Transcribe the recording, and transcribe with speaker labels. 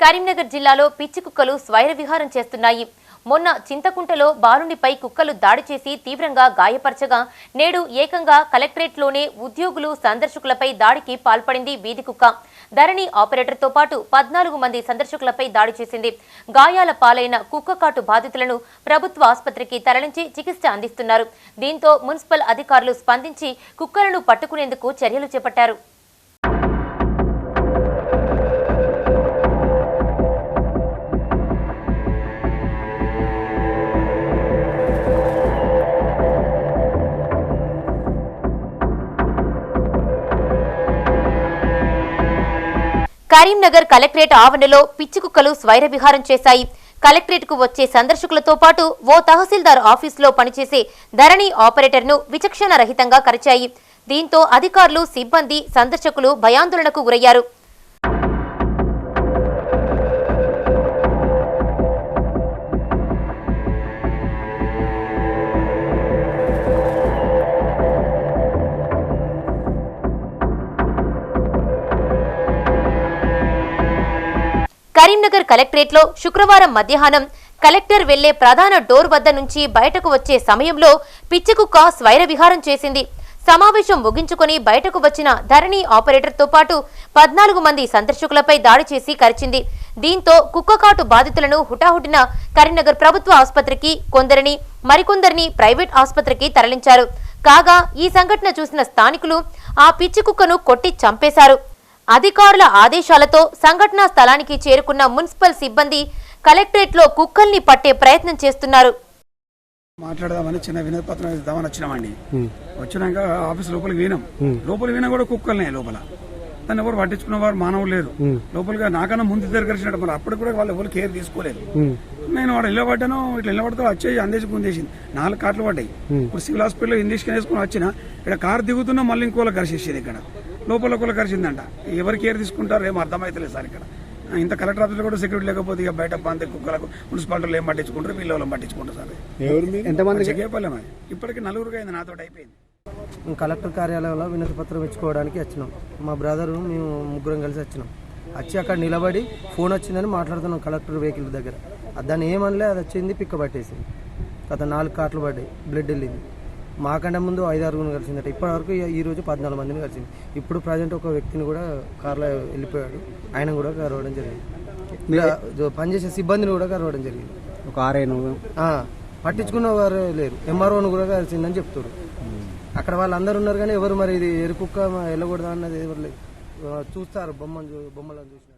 Speaker 1: కరీంనగర్ జిల్లాలో పిచ్చి కుక్కలు స్వైర విహారం చేస్తున్నాయి. మొన్న చింతకుంటలో బాలునిపై కుక్కలు దాడి చేసి తీవ్రంగా గాయపరచగా నేడు ఏకంగా కలెక్టరేట్లోనే ఉద్యోగులు సందర్శకులపై దాడికి పాల్పడింది వీధి కుక్క. ధరణి ఆపరేటర్తో పాటు పద్నాలుగు మంది సందర్శకులపై దాడి చేసింది. గాయాల పాలైన కుక్క కాటు బాధితులను ప్రభుత్వ ఆసుపత్రికి తరలించి చికిత్స అందిస్తున్నారు. దీంతో మున్సిపల్ అధికారులు స్పందించి కుక్కలను పట్టుకునేందుకు చర్యలు చేపట్టారు. కరీంనగర్ కలెక్టరేట్ ఆవరణలో పిచ్చి కుక్కలు స్వైర విహారం చేశాయి. కలెక్టరేట్కు వచ్చే సందర్శకులతో పాటు ఓ తహసీల్దార్ ఆఫీసులో పనిచేసే ధరణి ఆపరేటర్ను విచక్షణ రహితంగా కరిచాయి. దీంతో అధికారులు సిబ్బంది సందర్శకులు భయాందోళనకు గురయ్యారు. కరీంనగర్ కలెక్టరేట్లో శుక్రవారం మధ్యాహ్నం కలెక్టర్ వెళ్ళే ప్రధాన డోర్ వద్ద నుంచి బయటకు వచ్చే సమయంలో పిచ్చికుక్క స్వైర విహారం చేసింది. సమావేశం ముగించుకొని బయటకు వచ్చిన ధరణి ఆపరేటర్తో పాటు పద్నాలుగు మంది సందర్శకులపై దాడి చేసి కరిచింది. దీంతో కుక్కకాటు బాధితులను హుటాహుటిన కరీంనగర్ ప్రభుత్వ ఆసుపత్రికి కొందరిని మరికొందరిని ప్రైవేట్ ఆసుపత్రికి తరలించారు. కాగా ఈ సంఘటన చూసిన స్థానికులు ఆ పిచ్చి కుక్కను కొట్టి చంపేశారు. అధికారుల ఆదేశాలతో సంఘటనా స్థలానికి చేరుకున్న మున్సిపల్ సిబ్బంది కలెక్టరేట్లో కుక్కల్ని పట్టే ప్రయత్నం చేస్తున్నారు.
Speaker 2: మాట్లాడదామని చిన్న వినతి పత్రం ఇద్దామని వచ్చినామండి. వచ్చినాక ఆఫీస్ లోపలికి వినాం లోపలికి వినా కూడా కుక్కలనే లోపల. దాన్ని ఎవరు పట్టించుకున్న వారు మానవులు లేరు. లోపలిగా నాకన్నా ముందు కలిసినట్టు మరి అప్పుడు కూడా వాళ్ళు ఎవరు కేర్ తీసుకోలేదు. నేను వాడు ఇల్లు పడ్డాను ఇట్లా ఇల్లు పడితే వచ్చేసి అందేసి గుందేసింది నాలుగు కార్లు పడ్డాయి. ఇప్పుడు సివిల్ హాస్పిటల్లో ఇంజక్షన్ వేసుకుని వచ్చిన ఇక్కడ కారు దిగుతున్నా మళ్ళీ ఇంకోలా కరిసేసేది ఇక్కడ. లోపల ఒకళ్ళు కరిసిందంట ఎవరు కేర్ తీసుకుంటారు ఏం అర్థమైతలేదు సార్ ఇక్కడ. ఇంత కలెక్టర్ ఆఫీస్లో కూడా సెక్యూరిటీ లేకపోతే ఇక బయట పంది కుక్కలకు మున్సిపాలిటీలో ఏం పట్టించుకుంటారు వీళ్ళ పట్టించుకుంటారు సార్.
Speaker 3: ఎంతమంది?
Speaker 2: చెకేపల్లె మరి ఇప్పటికి నలుగురికి అయింది నాతో అయిపోయింది.
Speaker 3: కలెక్టర్ కార్యాలయంలో వినతి పత్రం ఇచ్చుకోవడానికి వచ్చినాం. మా బ్రదర్ మేము ముగ్గురం కలిసి వచ్చినాం. వచ్చి అక్కడ నిలబడి ఫోన్ వచ్చిందని మాట్లాడుతున్నాం కలెక్టర్ వెహికల్ దగ్గర. దాన్ని ఏమనలే అది వచ్చింది పిక్క పట్టేసింది. గత నాలుగు కాట్లు పడ్డాయి బ్లడ్ వెళ్ళింది. మాకంటే ముందు ఐదు ఆరుగురు కలిసిందట. ఇప్పటివరకు ఈ- రోజు పద్నాలుగు మందిని కలిసింది. ఇప్పుడు ప్రజెంట్ ఒక వ్యక్తిని కూడా కార్లో వెళ్ళిపోయాడు. ఆయన కూడా కలవడం జరిగింది. పనిచేసే సిబ్బందిని కూడా కలవడం జరిగింది.
Speaker 4: ఒక ఆరేను
Speaker 3: పట్టించుకున్న వారు లేరు. ఎంఆర్ఓను కూడా కలిసిందని చెప్తారు అక్కడ వాళ్ళందరూ ఉన్నారు కానీ ఎవరు మరి ఇది ఎరుకుక్క వెళ్ళకూడదా అన్నది ఎవరు లేదు చూస్తారు. బొమ్మను బొమ్మలను చూసినట్టు